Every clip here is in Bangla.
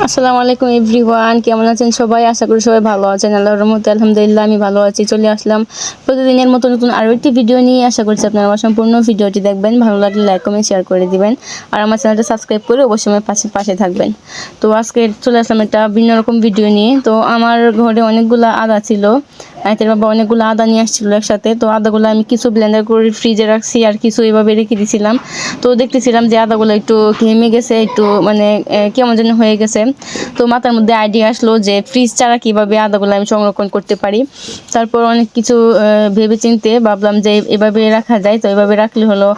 আসসালামু আলাইকুম এভরিওয়ান, কেমন আছেন সবাই? আশা করি সবাই ভালো আছেন। আল্লাহর রহমতে আলহামদুলিল্লাহ আমি ভালো আছি, চলে আসলাম প্রতিদিনের মতো নতুন আরও একটি ভিডিও নিয়ে। আশা করছি আপনারা আমার সম্পূর্ণ ভিডিওটি দেখবেন। ভালো লাগলে লাইক কমেন্ট শেয়ার করে দিবেন। আর আমার চ্যানেলটা সাবস্ক্রাইব করে অবশ্যই আমার পাশে পাশে থাকবেন। তো আজকে চলে আসলাম একটা ভিন্ন রকম ভিডিও নিয়ে। তো আমার ঘরে অনেকগুলো আদা ছিল। আয়তের বাবা অনেকগুলো আদা নিয়ে আসছিল একসাথে। তো আদাগুলো আমি কিছু ব্লেন্ডার করে ফ্রিজে রাখছি আর কিছু এভাবে রেখে দিয়েছিলাম তো দেখতেছিলাম যে আদাগুলো একটু ঘেমে গেছে, একটু মানে কেমন যেন হয়ে গেছে। তো মাথার মধ্যে আইডিয়া আসলো যে ফ্রিজ ছাড়া কীভাবে আদাগুলো আমি সংরক্ষণ করতে পারি। তারপর অনেক কিছু ভেবে চিনতে ভাবলাম যে এভাবে রাখা যায়। তো এভাবে রাখলে হলো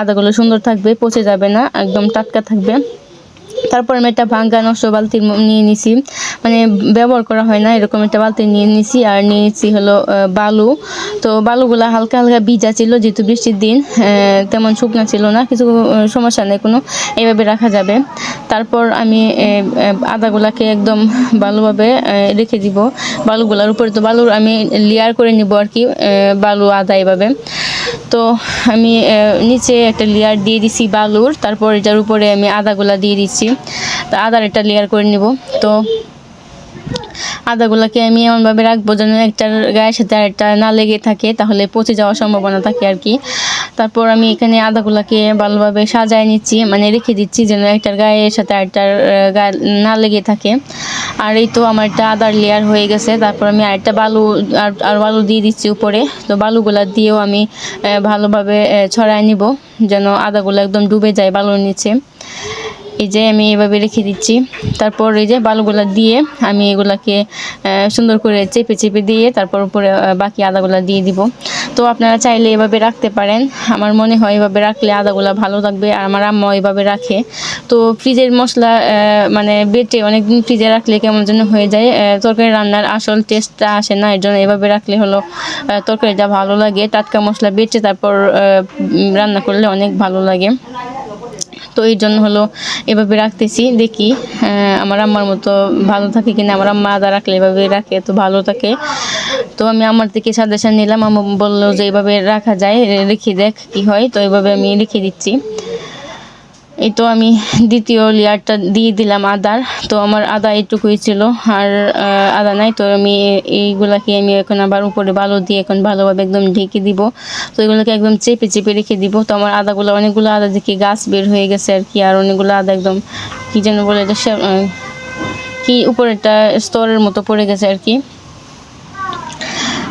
আদাগুলো সুন্দর থাকবে, পচে যাবে না, একদম টাটকা থাকবে। তারপর আমি একটা ভাঙ্গা নষ্ট বালতি নিয়ে নিছি। মানে ব্যবহার করা হয় না, এরকম একটা বালতি নিয়ে নিছি, আর নিয়ে নিছি হলো বালু। তো বালুগুলা হালকা হালকা ভিজা ছিল, যেহেতু বৃষ্টির দিন তেমন শুকনো ছিল না, কিছু সমস্যা নেই কোনো, এভাবে রাখা যাবে। তারপর আমি আদাগুলাকে একদম ভালোভাবে রেখে দিব। বালুগুলার উপরে তো বালুর আমি লেয়ার করে নিব আর কি বালু আদা এভাবে। তো আমি নিচে একটা লেয়ার দিয়ে দিছি বালুর, তারপর এটার উপরে আমি আদাগুলা দিয়ে দিচ্ছি। তো আদার একটা লেয়ার করে নিব। তো আদাগুলাকে আমি এমনভাবে রাখব যেন একটার গায়ের সাথে আরেকটা না লেগে থাকে, তাহলে পচে যাওয়ার সম্ভাবনা থাকে আর কি। তারপর আমি এখানে আদাগুলাকে ভালোভাবে সাজায় নিচ্ছি মানে রেখে দিচ্ছি যেন একটার গায়ের সাথে আরেকটার গায়ে না লেগে থাকে। আর এই তো আমার একটা আদার লেয়ার হয়ে গেছে, তারপর আমি আরেকটা বালু আর আর বালু দিয়ে দিচ্ছি উপরে। তো বালুগুলা দিয়েও আমি ভালোভাবে ছড়ায় নিব, যেন আদাগুলো একদম ডুবে যায় বালুর নিচে। এই যে আমি এভাবে রেখে দিচ্ছি। তারপর এই যে বালুগুলা দিয়ে আমি এগুলাকে সুন্দর করে চেপে চেপে দিয়ে তারপর উপরে বাকি আদাগুলা দিয়ে দিব। তো আপনারা চাইলে এভাবে রাখতে পারেন। আমার মনে হয় এভাবে রাখলে আদাগুলা ভালো থাকবে আর আমার আম্মা এভাবে রাখে। তো ফ্রিজের মশলা মানে বেটে অনেকদিন ফ্রিজে রাখলে কেমন যেন হয়ে যায়। তরকারি রান্নার আসল টেস্টটা আসে না এর জন্য এভাবে রাখলে হলো তরকারিটা ভালো লাগে। টাটকা মশলা বেটে তারপর রান্না করলে অনেক ভালো লাগে। তো এই জন্য হলো এভাবে রাখতেছি। দেখি আমার আম্মার মতো ভালো থাকে কিনা। আমার আম্মা আদা রাখলে এভাবে রাখে, তো ভালো থাকে। তো আমি আমার থেকে সাজেশন নিলাম। আম্মা বলল যে, এভাবে রাখা যায়। রেখে দেখ কি হয়। তো এভাবে আমি রেখে দিচ্ছি। এই তো আমি দ্বিতীয় লেয়ারটা দিয়ে দিলাম আদার। তো আমার আদা এইটুকুই ছিল, আর আদা নাই, তো আমি এইগুলাকে আমি এখন আবার উপরে বালু দিয়ে এখন ভালোভাবে একদম ঢেকে দিব। তো এগুলোকে একদম চেপে চেপে রেখে দিব। তো আমার আদাগুলো, অনেকগুলো আদা দেখি গাছ বের হয়ে গেছে আর কি, আর অনেকগুলো আদা একদম, কী যেন বলে এটা কি উপরে একটা স্তরের মতো পড়ে গেছে আর কি।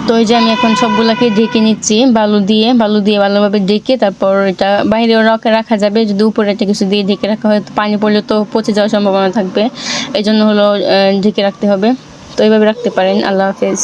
তো এই যে আমি এখন সবগুলাকে ঢেকে নিচ্ছি, বালু দিয়ে বালু দিয়ে ভালোভাবে ঢেকে তারপর এটা বাইরেও রাখা রাখা যাবে। যদি উপরে একটা কিছু দিয়ে ঢেকে রাখা হয় পানি পড়লে তো পচে যাওয়ার সম্ভাবনা থাকবে। এই জন্য হলো ঢেকে রাখতে হবে। তো এইভাবে রাখতে পারেন। আল্লাহ হাফেজ।